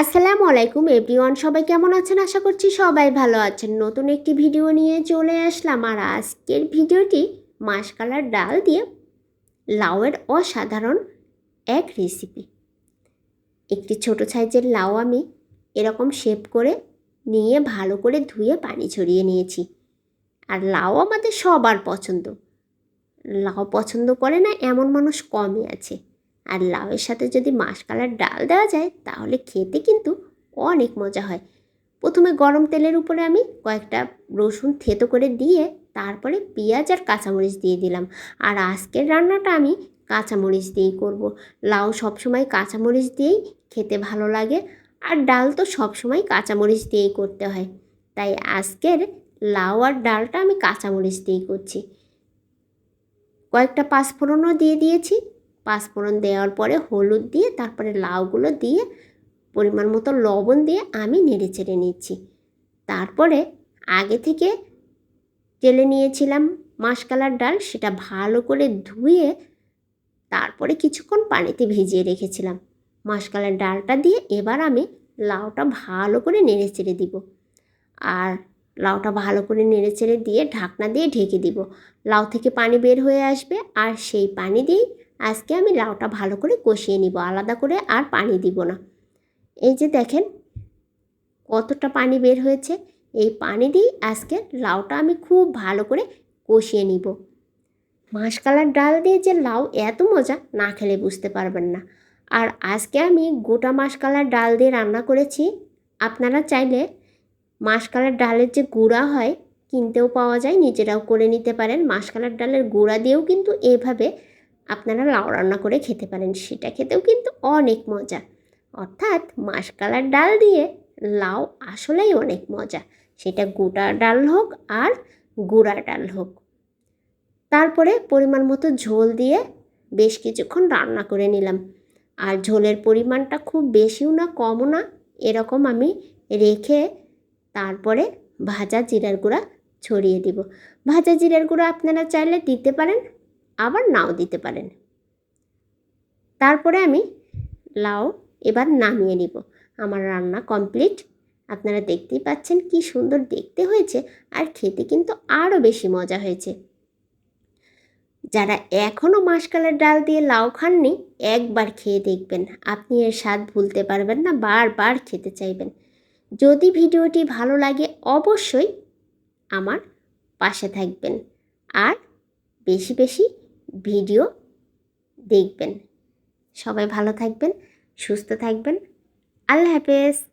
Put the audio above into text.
আসসালামু আলাইকুম এভরিওয়ান, সবাই কেমন আছেন? আশা করছি সবাই ভালো আছেন। নতুন একটি ভিডিও নিয়ে চলে আসলাম আর আজকের ভিডিওটি মাসকালার ডাল দিয়ে লাউয়ের অসাধারণ এক রেসিপি একটি ছোট সাইজের লাউ আমি এরকম শেপ করে নিয়ে ভালো করে ধুয়ে পানি ছড়িয়ে নিয়েছি। আর লাউ আমাদের সবার পছন্দ। লাউ পছন্দ করে না, এমন মানুষ কমই আছে। আর লাউয়ের সাথে যদি মাসকালার ডাল দেওয়া যায়, তাহলে খেতে কিন্তু অনেক মজা হয়। প্রথমে গরম তেলের উপরে আমি কয়েকটা রসুন থেতো করে দিয়ে, তারপরে পেঁয়াজ আর কাঁচামরিচ দিয়ে দিলাম। আর আজকের রান্নাটা আমি কাঁচামরিচ দিয়েই করব। লাউ সবসময় কাঁচামরিচ দিয়েই খেতে ভালো লাগে, আর ডাল তো সবসময় কাঁচামরিচ দিয়েই করতে হয়। তাই আজকের লাউ আর ডালটা আমি কাঁচামরিচ দিয়েই করছি। কয়েকটা পাঁচফোড়নও দিয়ে দিয়েছি। পাঁচফোড়ন দেওয়ার পরে হলুদ দিয়ে, তারপরে লাউগুলো দিয়ে, পরিমাণ মতো লবণ দিয়ে আমি নেড়ে চেড়ে নিচ্ছি। তারপরে আগে থেকে জেলে নিয়েছিলাম মাসকালার ডাল, সেটা ভালো করে ধুয়ে তারপরে কিছুক্ষণ পানিতে ভিজিয়ে রেখেছিলাম। মাসকালার ডালটা দিয়ে এবার আমি লাউটা ভালো করে নেড়ে চেড়ে দিব। আর লাউটা ভালো করে নেড়ে চেড়ে দিয়ে ঢাকনা দিয়ে ঢেকে দিব। লাউ থেকে পানি বের হয়ে আসবে, আর সেই পানি দিয়েই আজকে আমি লাউটা ভালো করে কষিয়ে নিব, আলাদা করে আর পানি দিব না। এই যে দেখেন কতটা পানি বের হয়েছে, এই পানি দিয়েই আজকে লাউটা আমি খুব ভালো করে কষিয়ে নিব। মাসকালার ডাল দিয়ে যে লাউ এত মজা, না খেলে বুঝতে পারবেন না। আর আজকে আমি গোটা মাসকালার ডাল দিয়ে রান্না করেছি, আপনারা চাইলে মাসকালার ডালের যে গুঁড়া হয়, কিনতেও পাওয়া যায়, নিজেরাও করে নিতে পারেন। মাসকালার ডালের গুঁড়া দিয়েও কিন্তু এভাবে আপনারা লাউ রান্না করে খেতে পারেন, সেটা খেতেও কিন্তু অনেক মজা। অর্থাৎ মাসকালার ডাল দিয়ে লাউ আসলেই অনেক মজা। সেটা গোটা ডাল হোক আর গুঁড়া ডাল হোক। তারপরে পরিমাণ মতো ঝোল দিয়ে বেশ কিছুক্ষণ রান্না করে নিলাম। আর ঝোলের পরিমাণটা খুব বেশিও না, কমও না, এরকম আমি রেখে তারপরে ভাজা জিরার গুঁড়া ছড়িয়ে দিব। ভাজা জিরার গুঁড়া আপনারা চাইলে দিতে পারেন আবার নাও দিতে পারেন। তারপরে আমি লাউ এবার নামিয়ে নিব। আমার রান্না কমপ্লিট। আপনারা দেখতেই পাচ্ছেন কি সুন্দর দেখতে হয়েছে আর খেতে কিন্তু আরও বেশি মজা হয়েছে। যারা এখনও মাসকালের ডাল দিয়ে লাউ খাননি, একবার খেয়ে দেখবেন। আপনি এর স্বাদ ভুলতে পারবেন না, বারবার খেতে চাইবেন। যদি ভিডিওটি ভালো লাগে অবশ্যই আমার পাশে থাকবেন। আর বেশি বেশি ভিডিও দেখবেন। সবাই ভালো থাকবেন সুস্থ থাকবেন। আল্লাহ হাফেজ।